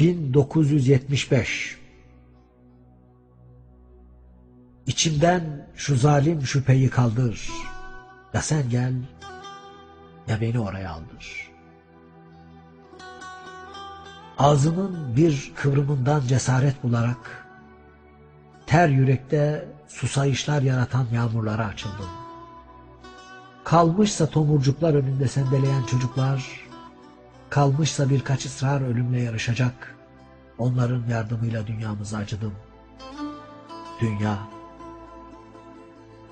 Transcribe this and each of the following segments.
1975 İçimden şu zalim şüpheyi kaldır. Ya sen gel ya beni oraya aldır. Ağzının bir kıvrımından cesaret bularak ter yürekte susayışlar yaratan yağmurlara açıldım. Kalmışsa tomurcuklar önünde sendeleyen çocuklar, kalmışsa birkaç ısrar ölümle yarışacak, onların yardımıyla dünyamıza acıdım. Dünya,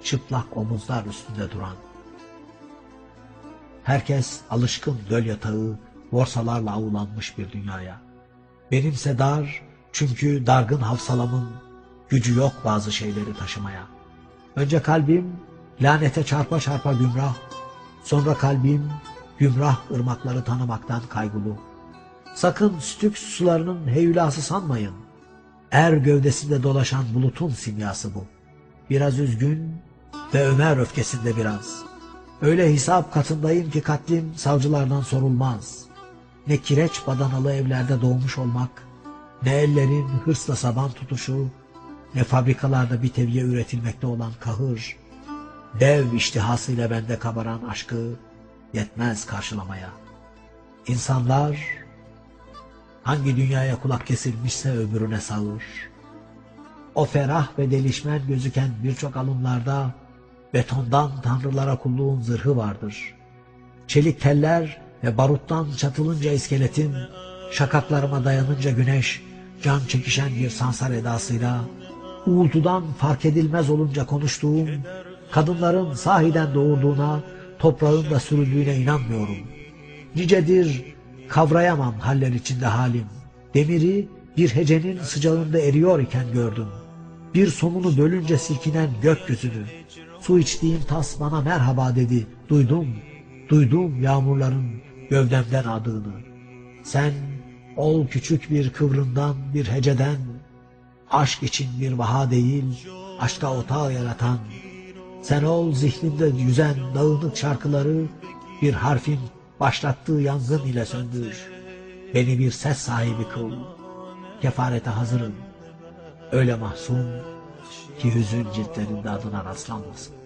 çıplak omuzlar üstünde duran. Herkes alışkın göl yatağı, borsalarla avulanmış bir dünyaya. Benimse dar, çünkü dargın hafsalamın gücü yok bazı şeyleri taşımaya. Önce kalbim lanete çarpa çarpa gümrah, sonra kalbim gümrah ırmakları tanımaktan kaygılı. Sakın stük sularının heyulası sanmayın. Er gövdesinde dolaşan bulutun simyası bu. Biraz üzgün ve Ömer öfkesinde biraz. Öyle hesap katındayım ki katlim savcılardan sorulmaz. Ne kireç badanalı evlerde doğmuş olmak, ne ellerin hırsla saban tutuşu, ne fabrikalarda bir teviye üretilmekte olan kahır, dev iştihasıyla bende kabaran aşkı yetmez karşılamaya. İnsanlar hangi dünyaya kulak kesilmişse öbürüne sağır. O ferah ve delişmen gözüken birçok alımlarda betondan tanrılara kulluğun zırhı vardır. Çelik teller ve baruttan çatılınca iskeletim, şakaklarıma dayanınca güneş, can çekişen bir sansar edasıyla, uğultudan fark edilmez olunca konuştuğum, kadınların sahiden doğurduğuna, toprağın da sürüldüğüne inanmıyorum. Nicedir kavrayamam haller içinde halim. Demiri bir hecenin sıcağında eriyor iken gördüm. Bir sonunu bölünce silkinen gökyüzünü. Su içtiğim tas bana merhaba dedi. Duydum, duydum yağmurların gövdemden adığını. Sen ol küçük bir kıvrımdan bir heceden, aşk için bir baha değil, aşka otağı yaratan, sen ol zihnimde yüzen dağınık şarkıları bir harfin başlattığı yangın ile söndür. Beni bir ses sahibi kıl. Kefarete hazırım. Öyle mahzun ki hüzün ciltlerinde adına rastlanmasın.